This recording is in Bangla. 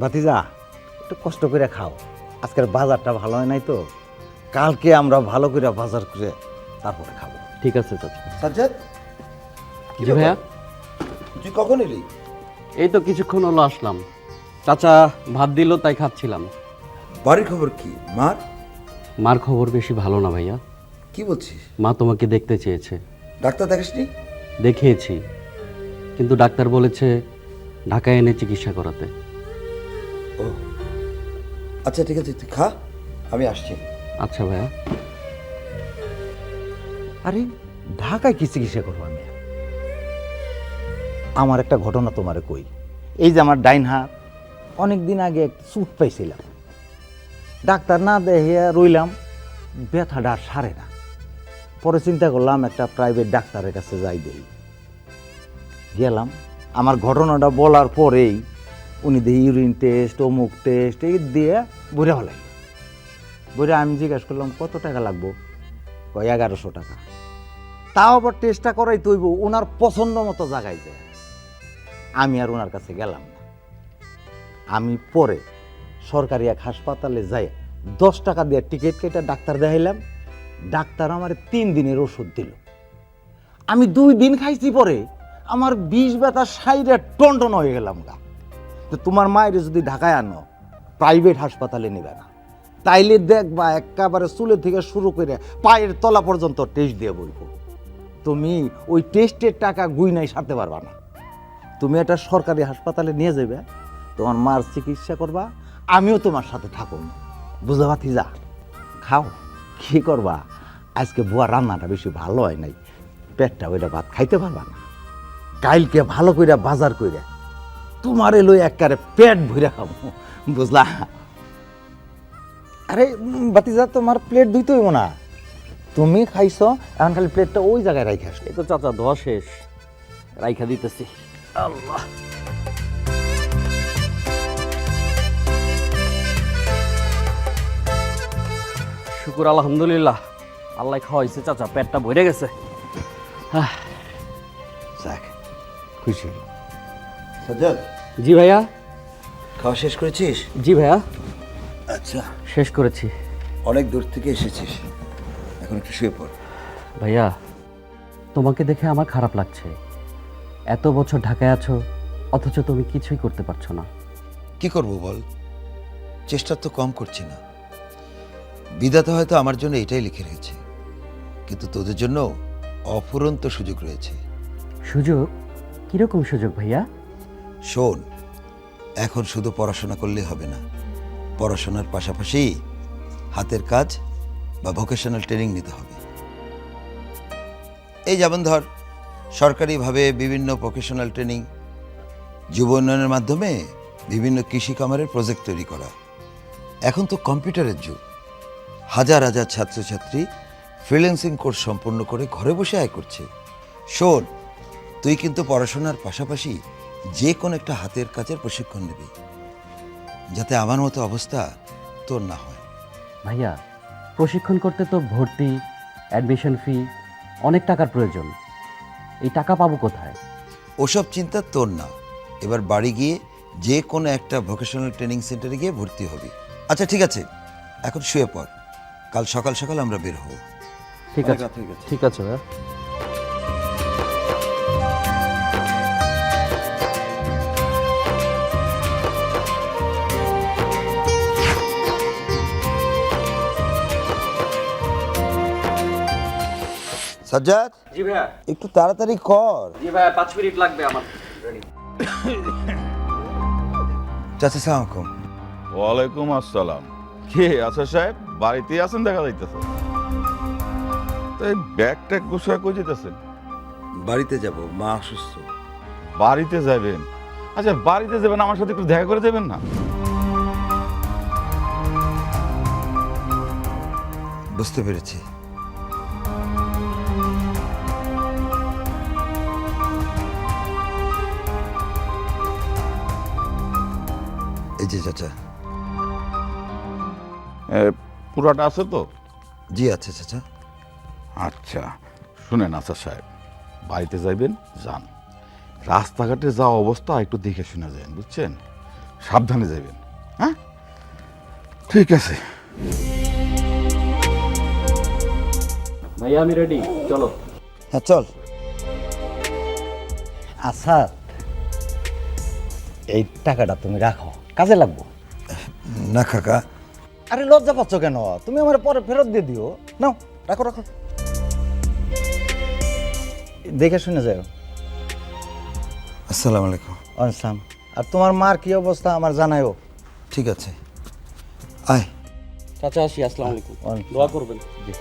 ভাতিজা একটু কষ্ট করে খাও। আজকের বাজারটা ভালো হয় নাই তো? কালকে আমরা ভালো করে বাজার করে তারপরে খাব। ঠিক আছে চাচা। সাজ্জাদ জি ভাইয়া? তুই কখন এলি? এই তো কিছুক্ষণ হলো আসলাম। চাচা। ভাত দিল তাই খাচ্ছিলাম। বাড়ির খবর কি? মার? মার খবর বেশি ভালো না ভাইয়া। কি বলছিস? মা তোমাকে দেখতে চেয়েছে। ডাক্তার দেখাসনি? দেখিয়েছি। কিন্তু ডাক্তার বলেছে ঢাকায় এনে চিকিৎসা করাতে। ও। আচ্ছা ঠিক আছে তুই খা আমি আসছি। আচ্ছা ভাইয়া। আরে ঢাকায় কি চিকিৎসা করব আমি? আমার একটা ঘটনা তোমারে কই। এই যে আমার ডাইন হাত অনেক দিন আগে একটা চুট পাইছিলাম। ডাক্তার না দেখিয়া রইলাম ব্যথাটা আর সারে না। পরে চিন্তা করলাম একটা প্রাইভেট ডাক্তারের কাছে যাই দেই। গেলাম আমার ঘটনাটা বলার পরেই উনি দিয়ে ইউরিন টেস্ট অমুক টেস্ট এই দিয়ে বুড়ে হলাই বুড়ে আমি জিজ্ঞাসা করলাম, কত টাকা লাগবো? কয়, এগারোশো টাকা। তাও আবার টেস্টটা করাই তৈব ওনার পছন্দ মতো জায়গায় যায়। আমি আর ওনার কাছে গেলাম না। আমি পরে সরকারি এক হাসপাতালে যাই, দশ টাকা দিয়ে টিকিট কেটে ডাক্তার দেখাইলাম। ডাক্তার আমার তিন দিনের ওষুধ দিল। আমি দুই দিন খাইছি পরে, আমার বিষ ব্যথা সাইডে টনটন হয়ে গেলাম গা। তো তোমার মায়ের যদি ঢাকায় আনো প্রাইভেট হাসপাতালে নেবে না। তাইলে দেখবা একেবারে চুলে থেকে শুরু করে পায়ের তলা পর্যন্ত টেস্ট দিয়ে বলব তুমি ওই টেস্টের টাকা গুই নাই সারতে পারবা না। তুমি একটা সরকারি হাসপাতালে নিয়ে যাবে তোমার মার চিকিৎসা করবা, আমিও তোমার সাথে থাকুন বুঝতে পারছি যা খাও, কী করবা? আজকে বুয়া রান্নাটা বেশি ভালো হয় নাই। পেটটা ওইটা ভাত খাইতে পারবা না। কালকে ভালো কইরা বাজার কইরা তোমারে লই একবারে পেট ভরে খাব বুঝলা? আরে বাতিজা তোমার প্লেট দুইতে হইব না। তুমি খাইছো এখন খালি প্লেটটা ওই জায়গায় রাখে আসলে। তো চাচা ধোয়া শেষ। রাইখা দিতেছি। আল্লাহ। শুকুর আলহামদুলিল্লাহ। আল্লাহ খাওয়াইছে চাচা পেটটা ভরে গেছে। যাক খুশি। সাজ্জাদ জি ভাইয়া। খাওয়া শেষ করেছিস? জি ভাইয়া। আচ্ছা। শেষ করেছি। অনেক দূর থেকে এসেছিস। এখন একটু শুয়ে পড়। ভাইয়া তোমাকে দেখে আমার খারাপ লাগছে। এত বছর ঢাকায় আছো অথচ তুমি কিছুই করতে পারছ না। কি করব বল? চেষ্টা তো কম করছি না। বিধাতা হয়তো আমার জন্য এটাই লিখে রেখেছে। কিন্তু তোদের জন্য অফুরন্ত সুযোগ রয়েছে। সুযোগ? কীরকম সুযোগ ভাইয়া? শোন, এখন শুধু পড়াশোনা করলে হবে না। পড়াশোনার পাশাপাশি হাতের কাজ বা ভোকেশনাল ট্রেনিং নিতে হবে। এই যেমন ধর, সরকারিভাবে বিভিন্ন ভোকেশনাল ট্রেনিং যুব উন্নয়নের মাধ্যমে বিভিন্ন কৃষি কামারের প্রজেক্ট তৈরি করা। এখন তো কম্পিউটারের যুগ। হাজার হাজার ছাত্রছাত্রী ফ্রিল্যান্সিং কোর্স সম্পূর্ণ করে ঘরে বসে আয় করছে। শোন, তুই কিন্তু পড়াশোনার পাশাপাশি যে কোনো একটা হাতের কাজের প্রশিক্ষণ নিবি যাতে আমার মতো অবস্থা তোর না হয়। ভাইয়া প্রশিক্ষণ করতে তো ভর্তি অ্যাডমিশন ফি অনেক টাকার প্রয়োজন। এই টাকা পাবো কোথায়? ওসব চিন্তা তোর না। এবার বাড়ি গিয়ে যে কোনো একটা ভোকেশনাল ট্রেনিং সেন্টারে গিয়ে ভর্তি হবি। আচ্ছা ঠিক আছে এখন শুয়ে পড়। কাল সকাল সকাল আমরা বের হব। ঠিক আছে। ঠিক আছে ভাইয়া। সাজ্জাদ? জি ভাইয়া। একটু তাড়াতাড়ি কর। জি ভাইয়া পাঁচ মিনিট লাগবে আমার। চাচা সালামালাইকুম ওয়ালাইকুম আসসালাম। কে আচ্ছা সাহেব বাড়িতেই আছেন দেখা যাইতেছে? তো এই ব্যাগ ট্যাগ গোসা কই যেতেছেন? বাড়িতে যাব মা অসুস্থ। বাড়িতে যাবেন? আচ্ছা বাড়িতে যাবেন আমার সাথে একটু দেখা করে দেবেন না? বুঝতে পেরেছি। এই যে চাচা এ, পুরাটা আছে তো? জি আছে চাচা আচ্ছা। শুনেন আচ্ছা সাহেব বাড়িতে যাইবেন যান। রাস্তাঘাটে যা অবস্থা একটু দেখে শুনে যান বুঝছেন? সাবধানে যাবেন হ্যাঁ? ঠিক আছে। ভাইয়া আমি রেডি চলো। হ্যাঁ চল। আচ্ছা এই টাকাটা তুমি রাখো। কাজে লাগবো? না কাকা। আরে লজ্জা পাচ্ছ কেন? তুমি আমার পরে ফেরত দিয়ে দিও। নাও রাখো রাখো। দেখে শুনে যাও। আসসালামু আলাইকুম। আসসালাম আর তোমার মার কি অবস্থা আমার জানাইও। ঠিক আছে। আয়। চাচা আসি আসসালামু আলাইকুম। দোয়া করবেন। জি।